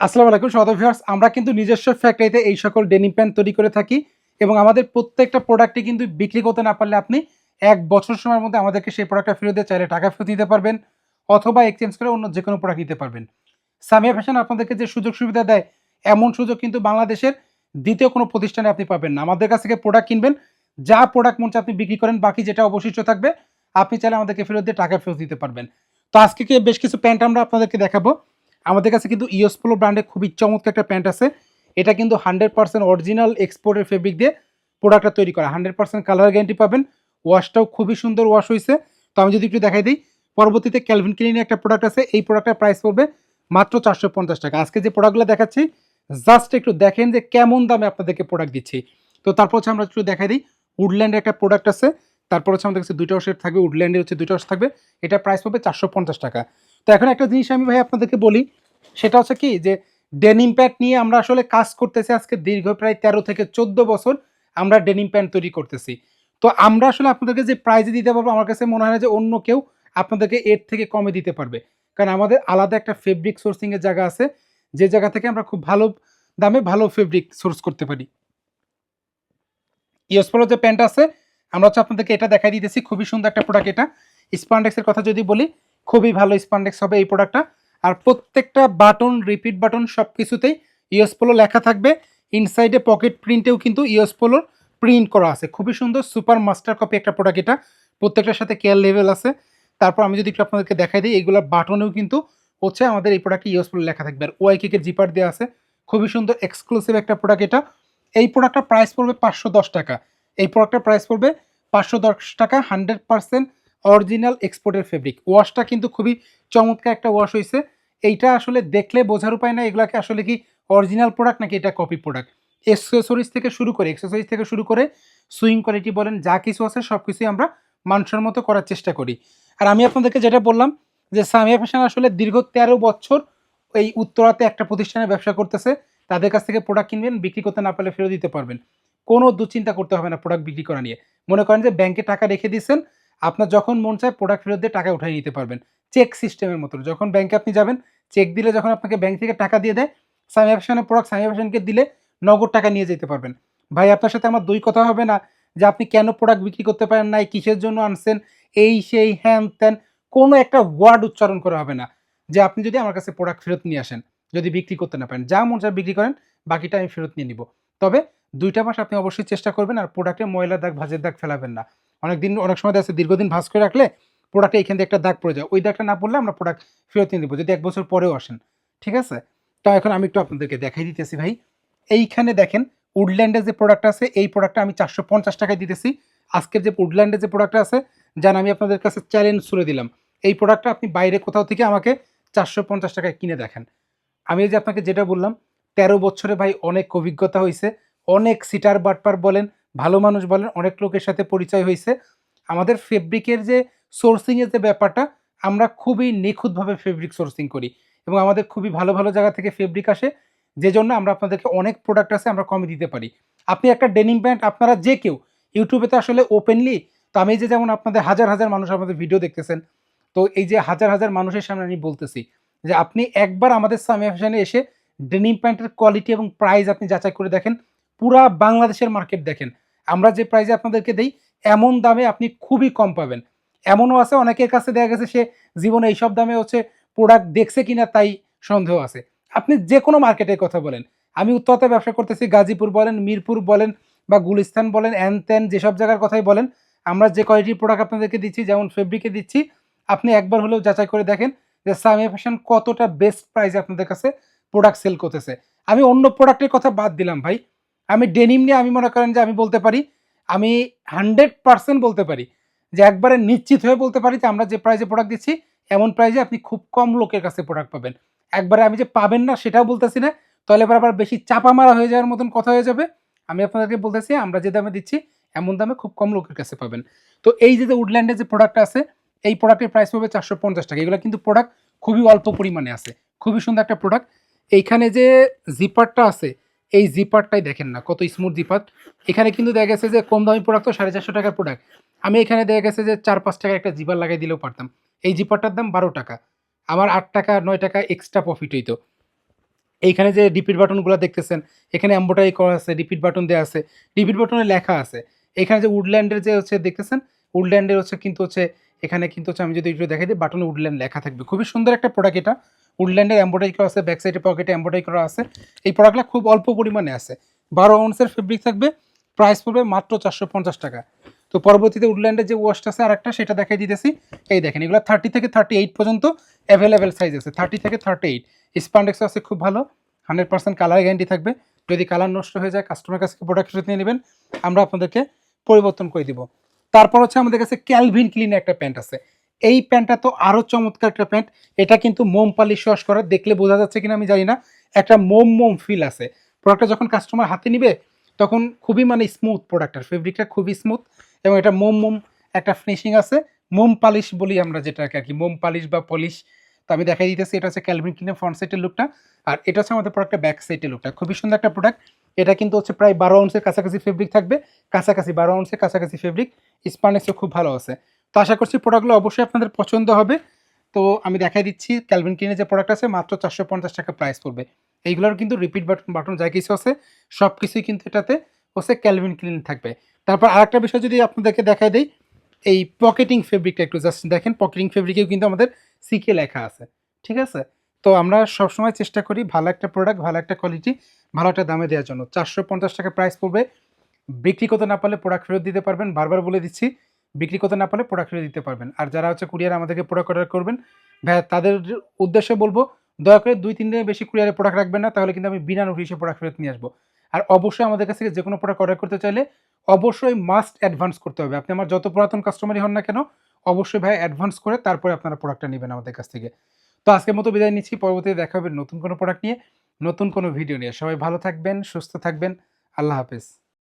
আসসালামু আলাইকুম সদর ভিউয়ার্স। আমরা কিন্তু নিজস্ব ফ্যাক্টরিতে এই সকল ডেনিম প্যান্ট তৈরি করে থাকি এবং আমাদের প্রত্যেকটা প্রোডাক্টই কিন্তু বিক্রি করতে না পারলে আপনি এক বছর সময়ের মধ্যে আমাদেরকে সেই প্রোডাক্টটা ফেরত দিয়ে চাইলে টাকা ফেরত নিতে পারবেন অথবা এক্সচেঞ্জ করে অন্য যে কোনো প্রোডাক্ট নিতে পারবেন। সামিয়া ফ্যাশন আপনাদেরকে যে সুযোগ সুবিধা দেয়, এমন সুযোগ কিন্তু বাংলাদেশের দ্বিতীয় কোনো প্রতিষ্ঠানে আপনি পাবেন না। আমাদের কাছ থেকে প্রোডাক্ট কিনবেন, যা প্রোডাক্ট চায় আপনি বিক্রি করেন, বাকি যেটা অবশিষ্ট থাকবে, আপনি চাইলে আমাদেরকে ফেরত দিয়ে টাকা ফেরত দিতে পারবেন। তো আজকে বেশ কিছু প্যান্ট আমরা আপনাদেরকে দেখাবো। আমাদের কাছে কিন্তু ইওসপোলো ব্র্যান্ডে খুবই চমৎকার একটা প্যান্ট আছে। এটা কিন্তু হান্ড্রেড পার্সেন্ট অরিজিনাল এক্সপোর্টের ফেব্রিক দিয়ে প্রোডাক্টটা তৈরি করা। হান্ড্রেড পার্সেন্ট কালার গ্যারান্টি পাবেন। ওয়াশটাও খুবই সুন্দর ওয়াশ হয়েছে। তো আমি যদি একটু দেখাই দিই, পরবর্তীতে ক্যালভিন ক্লিনের একটা প্রোডাক্ট আছে। এই প্রোডাক্টের প্রাইস পড়বে মাত্র চারশো পঞ্চাশ টাকা। আজকে যে প্রোডাক্টগুলো দেখাচ্ছি জাস্ট একটু দেখেন যে কেমন দামে আপনাদেরকে প্রোডাক্ট দিচ্ছি। তো তারপর হচ্ছে আমরা একটু দেখাই দিই উডল্যান্ডের একটা প্রোডাক্ট আছে। তারপর হচ্ছে আমাদের কাছে দুইটা সেট থাকবে, উডল্যান্ডের হচ্ছে দুইটা থাকবে, এটা প্রাইস পাবে চারশো পঞ্চাশ টাকা। তো এখন একটা জিনিস আমি ভাই আপনাদেরকে বলি, সেটা হচ্ছে কি যে ডেনিম প্যান্ট নিয়ে আমরা আসলে কাজ করতেছি আজকে দীর্ঘ প্রায় তেরো থেকে চোদ্দ বছর আমরা ডেনিম প্যান্ট তৈরি করতেছি। তো আমরা আসলে আপনাদেরকে যে প্রাইজে দিতে পারব, আমার কাছে মনে হয় না যে অন্য কেউ আপনাদেরকে এর থেকে কমে দিতে পারবে। কারণ আমাদের আলাদা একটা ফেব্রিক সোর্সিংয়ের জায়গা আছে, যে জায়গা থেকে আমরা খুব ভালো দামে ভালো ফেব্রিক সোর্স করতে পারি। ইয়সপোলো যে প্যান্ট আছে আমরা হচ্ছে আপনাদেরকে এটা দেখাই দিতেছি, খুবই সুন্দর একটা প্রোডাক্ট এটা। স্পান্ডেক্সের কথা যদি বলি, খুবই ভালো স্পান্ডেক্স হবে এই প্রোডাক্টটা আর প্রত্যেকটা বাটন রিপিট বাটন সব কিছুতেই ইয়সপোলো লেখা থাকবে। ইনসাইডে পকেট প্রিন্টেও কিন্তু ইয়সপোলোর প্রিন্ট করা আছে। খুবই সুন্দর সুপার মাস্টার কপি একটা প্রোডাক্ট এটা। প্রত্যেকটার সাথে কেয়ার লেভেল আছে। তারপর আমি যদি একটু আপনাদেরকে দেখাই দিই এইগুলোর বাটনেও কিন্তু হচ্ছে আমাদের এই প্রোডাক্টে ইয়সপোলো লেখা থাকবে। আর ওয়াই কেকের জিপার দেওয়া আছে। খুবই সুন্দর এক্সক্লুসিভ একটা প্রোডাক্ট এটা। এই প্রোডাক্টটার প্রাইস পড়বে পাঁচশো দশ টাকা। এই প্রোডাক্টটার প্রাইস পড়বে পাঁচশো দশ টাকা হান্ড্রেড পার্সেন্ট অরিজিনাল এক্সপোর্টের ফেব্রিক ওয়াশটা কিন্তু খুবই চমৎকার একটা ওয়াশ হয়েছে এইটা আসলে দেখলে বোঝার উপায় না এগুলাকে আসলে কি অরিজিনাল প্রোডাক্ট নাকি এটা কপি প্রোডাক্ট এক্সেসরিজ থেকে শুরু করে এক্সেসরিজ থেকে শুরু করে সুইং কোয়ালিটি বলেন, যা কিছু আছে সব কিছুই আমরা মানুষের মতো করার চেষ্টা করি। আর আমি আপনাদেরকে যেটা বললাম যে সামিয়া ফ্যাশন আসলে দীর্ঘ তেরো বছর এই উত্তরাতে একটা প্রতিষ্ঠানে ব্যবসা করতেছে। তাদের কাছ থেকে প্রোডাক্ট কিনবেন, বিক্রি করতে না পারলে ফেরত দিতে পারবেন। কোনো দুশ্চিন্তা করতে হবে না প্রোডাক্ট বিক্রি করা নিয়ে। মনে করেন যে ব্যাংকে টাকা রেখে দিচ্ছেন আপনার যখন মন চায় প্রোডাক্ট ফেরত দিয়ে টাকা উঠিয়ে নিতে পারবেন। চেক সিস্টেমের মতো। যখন ব্যাংকে আপনি যাবেন চেক দিলে যখন আপনাকে ব্যাংক থেকে টাকা দিয়ে দেয় সামিয়া ফ্যাশনের প্রোডাক্ট সামিয়া ফ্যাশনকে দিলে নগদ টাকা নিয়ে যেতে পারবেন। ভাই, আপনার সাথে আমার দুই কথা হবে না যে আপনি কেন প্রোডাক্ট বিক্রি করতে পারেন নাই কিসের জন্য আনছেন, এই, সেই, হ্যান, ত্যান, কোনো একটা ওয়ার্ড উচ্চারণ করা হবে না যে আপনি যদি আমার কাছে প্রোডাক্ট ফেরত নিয়ে আসেন, যদি বিক্রি করতে না পারেন। যা মন চায় বিক্রি করেন, বাকিটা আমি ফেরত নিয়ে নিব। তবে দুইটা মাস আপনি অবশ্যই চেষ্টা করবেন আর প্রোডাক্টে ময়লা দাগ, ভাজের দাগ ফেলাবেন না। অনেক দিন অনেক সময় আছে দীর্ঘদিন ভাজ করে রাখলে প্রোডাক্টে এখান থেকে একটা দাগ পড়ে যায়। ওই দাগটা না পড়লে আমরা প্রোডাক্ট ফেরত নিয়ে দেবো যদি এক বছর পরেও আসেন। ঠিক আছে? তো এখন আমি একটু আপনাদেরকে দেখাই দিতেছি ভাই। এইখানে দেখেন উডল্যান্ডের যে প্রোডাক্ট আছে, এই প্রোডাক্টটা আমি চারশো পঞ্চাশ টাকায় দিতেছি। আজকের যে উডল্যান্ডের যে প্রোডাক্টটা আছে যান আমি আপনাদের কাছে চ্যালেঞ্জ ছুড়ে দিলাম। এই প্রোডাক্টটা আপনি বাইরে কোথাও থেকে আমাকে চারশো পঞ্চাশ টাকায় কিনে দেখেন। আমি যে আপনাকে যেটা বললাম, তেরো বছরে ভাই অনেক অভিজ্ঞতা হয়েছে অনেক সিটার বাটপার বলেন, ভালো মানুষ বলেন, অনেক লোকের সাথে পরিচয় হয়েছে। আমাদের ফেব্রিকের যে সোর্সিংয়ের যে ব্যাপারটা, আমরা খুবই নিখুঁতভাবে ফেব্রিক সোর্সিং করি এবং আমাদের খুবই ভালো ভালো জায়গা থেকে ফেব্রিক আসে যে জন্য আমরা আপনাদেরকে অনেক প্রোডাক্ট আছে আমরা কমে দিতে পারি। আপনি একটা ডেনিম প্যান্ট আপনারা যে কেউ ইউটিউবে তো আসলে ওপেনলি তো আমি যে যেমন আপনাদের হাজার হাজার মানুষ আমাদের ভিডিও দেখতেছেন, তো এই যে হাজার হাজার মানুষের সামনে আমি বলতেছি যে আপনি একবার আমাদের সামিয়া ফ্যাশনে এসে ডেনিম প্যান্টের কোয়ালিটি এবং প্রাইস আপনি যাচাই করে দেখেন পুরা বাংলাদেশের মার্কেট দেখেন। আমরা যে প্রাইসে আপনাদেরকে দেই, এমন দামে আপনি খুবই কম পাবেন। এমনও আছে, অনেকের কাছে দেখা গেছে সে জীবনে এইসব দামে হচ্ছে প্রোডাক্ট দেখছে কিনা তাই সন্দেহ আছে। আপনি যে কোনো মার্কেটের কথা বলেন। আমি উত্তরতে ব্যবসা করতেছি, গাজীপুর বলেন, মিরপুর বলেন বা গুলিস্তান বলেন অ্যান ত্যান যেসব জায়গার কথাই বলেন, আমরা যে কোয়ালিটির প্রোডাক্ট আপনাদেরকে দিচ্ছি, যেমন ফেব্রিকে দিচ্ছি, আপনি একবার হলেও যাচাই করে দেখেন যে সামিয়া ফ্যাশন কতটা বেস্ট প্রাইসে আপনাদের কাছে প্রোডাক্ট সেল করতেছে। আমি অন্য প্রোডাক্টের কথা বাদ দিলাম ভাই। আমি ডেনিম নিয়ে আমি মনে করেন যে আমি বলতে পারি, আমি হান্ড্রেড পার্সেন্ট বলতে পারি যে একবারে নিশ্চিত হয়ে বলতে পারি যে আমরা যে প্রাইজে প্রোডাক্ট দিচ্ছি, এমন প্রাইজে আপনি খুব কম লোকের কাছে প্রোডাক্ট পাবেন। একবারে আমি যে পাবেন না সেটাও বলতেছি না, তাহলে এবার আবার বেশি চাপা মারা হয়ে যাওয়ার মতন কথা হয়ে যাবে। আমি আপনাদেরকে বলতেছি, আমরা যে দামে দিচ্ছি, এমন দামে খুব কম লোকের কাছে পাবেন। তো এই যে উডল্যান্ডের যে প্রোডাক্ট আছে, এই প্রোডাক্টের প্রাইস পাবে চারশো পঞ্চাশ টাকা। এগুলো কিন্তু প্রোডাক্ট খুবই অল্প পরিমাণে আছে। খুবই সুন্দর একটা প্রোডাক্ট এইখানে যে জিপারটা আছে এই জিপারটাই দেখেন না, কত স্মুথ জিপার এখানে কিন্তু দেখা গেছে যে কম দামি প্রোডাক্ট তো সাড়ে চারশো টাকার প্রোডাক্ট আমি এখানে দেখা গেছে যে চার পাঁচ টাকা একটা জিপার লাগাই দিলেও পারতাম। এই জিপারটার দাম বারো টাকা। আমার আট টাকা, নয় টাকা এক্সট্রা প্রফিট হইতো। এইখানে যে রিপিট বাটনগুলো দেখতেছেন, এখানে এম্বোটারি করা আছে রিপিট বাটন দেওয়া আছে রিপিট বাটনে লেখা আছে। এখানে যে উডল্যান্ডের যে হচ্ছে, দেখতেছেন? উডল্যান্ডের হচ্ছে কিন্তু হচ্ছে এখানে কিন্তু হচ্ছে আমি যদি একটু দেখাই দিই, বাটনে উডল্যান্ড লেখা থাকবে। খুবই সুন্দর একটা প্রোডাক্ট এটা। উডল্যান্ডের এম্বোটারি করা আছে ব্যাক সাইডে পকেটে এম্বোটারি করা আছে। এই প্রোডাক্টটা খুব অল্প পরিমাণে আছে। বারো আউন্সের ফেব্রিক থাকবে প্রাইস পড়বে মাত্র চারশো পঞ্চাশ টাকা। তো পরবর্তীতে উডল্যান্ডের যে ওয়াশটা আছে আর একটা সেটা দেখাই দিতেছি। এই দেখেন, এগুলো থার্টি থেকে থার্টি এইট পর্যন্ত অ্যাভেলেবেল সাইজ আছে। থার্টি থেকে থার্টি এইট স্পান্ডেক্স আছে, খুব ভালো। হান্ড্রেড পার্সেন্ট কালার গ্যারান্টি থাকবে। যদি কালার নষ্ট হয়ে যায় কাস্টমার কাছ প্রোডাক্ট ফেরত নিয়ে নেবেন, আমরা আপনাদেরকে পরিবর্তন করে দিব। তারপর হচ্ছে আমাদের কাছে ক্যালভিন ক্লিন একটা প্যান্ট আছে। এই প্যান্টটা তো আরও চমৎকার একটা প্যান্ট। এটা কিন্তু মোম পালিশ ওয়াশ করা, দেখলে বোঝা যাচ্ছে কিনা আমি জানি না। একটা মোম মোম ফিল আছে। প্রোডাক্টটা যখন কাস্টমার হাতে নিবে, তখন খুবই মানে স্মুথ প্রোডাক্টটার ফেব্রিকটা খুবই স্মুথ এবং এটা মোম মোম একটা ফিনিশিং আছে। মোম পালিশ বলি আমরা যেটাকে আর কি, মোম পালিশ বা পলিশ তো আমি দেখাই দিতেছি, এটা হচ্ছে ক্যালভিন ক্লিনের ফ্রন্ট সাইডের লুকটা আর এটা হচ্ছে আমাদের প্রোডাক্টের ব্যাক সাইডের লুকটা খুবই সুন্দর একটা প্রোডাক্ট এটা কিন্তু হচ্ছে প্রায় বারো আউন্সের কাছাকাছি ফেব্রিক থাকবে। কাছাকাছি, বারো আউন্সের কাছাকাছি ফেব্রিক স্পানেক্সও খুব ভালো আছে। তো আশা করছি প্রোডাক্টগুলো অবশ্যই আপনাদের পছন্দ হবে। তো আমি দেখাই দিচ্ছি ক্যালভিন ক্লিনের যে প্রোডাক্ট আছে, মাত্র চারশো পঞ্চাশ টাকা প্রাইস পড়বে। এইগুলোর কিন্তু রিপিট বাটন বাটন যা কিছু আছে সব কিছুই কিন্তু এটাতে হচ্ছে ক্যালভিন ক্লিন থাকবে। তারপর আরেকটা বিষয় যদি আপনাদেরকে দেখাই দেই, এই পকেটিং ফেব্রিকটা একটু জাস্ট দেখেন। পকেটিং ফেব্রিকেও কিন্তু আমাদের সিকে লেখা আছে। ঠিক আছে? তো আমরা সবসময় চেষ্টা করি ভালো একটা প্রোডাক্ট ভালো একটা কোয়ালিটি ভালো একটা দামে দেওয়ার জন্য। চারশো পঞ্চাশ টাকা প্রাইস পড়বে। বিক্রি করতে না পারলে প্রোডাক্ট ফেরত দিতে পারবেন। বারবার বলে দিচ্ছি, বিক্রি করতে না পারলে প্রোডাক্ট ফেরত দিতে পারবেন। আর যারা হচ্ছে কুরিয়ার আমাদেরকে প্রোডাক্ট অর্ডার করবেন, ভাইয়া, তাদের উদ্দেশ্যে বলব, দয়া করে দুই, তিন দিনের বেশি কুরিয়ারে প্রোডাক্ট রাখবেন না, তাহলে কিন্তু আমি বিনা নোটিশে প্রোডাক্ট ফেরত নিয়ে আসব। আর অবশ্যই আমাদের কাছ থেকে যে কোনো প্রোডাক্ট অর্ডার করতে চাইলে অবশ্যই মাস্ট অ্যাডভান্স করতে হবে। আপনি আমার যত পুরাতন কাস্টমারই হন না কেন, অবশ্যই ভাই অ্যাডভান্স করে তারপরে আপনারা প্রোডাক্টটা নেবেন আমাদের কাছ থেকে। তো আজকের মতো বিদায় নিচ্ছি। পরবর্তীতে দেখা হবে নতুন কোনো প্রোডাক্ট নিয়ে, নতুন কোনো ভিডিও নিয়ে। সবাই ভালো থাকবেন, সুস্থ থাকবেন। আল্লাহ হাফেজ।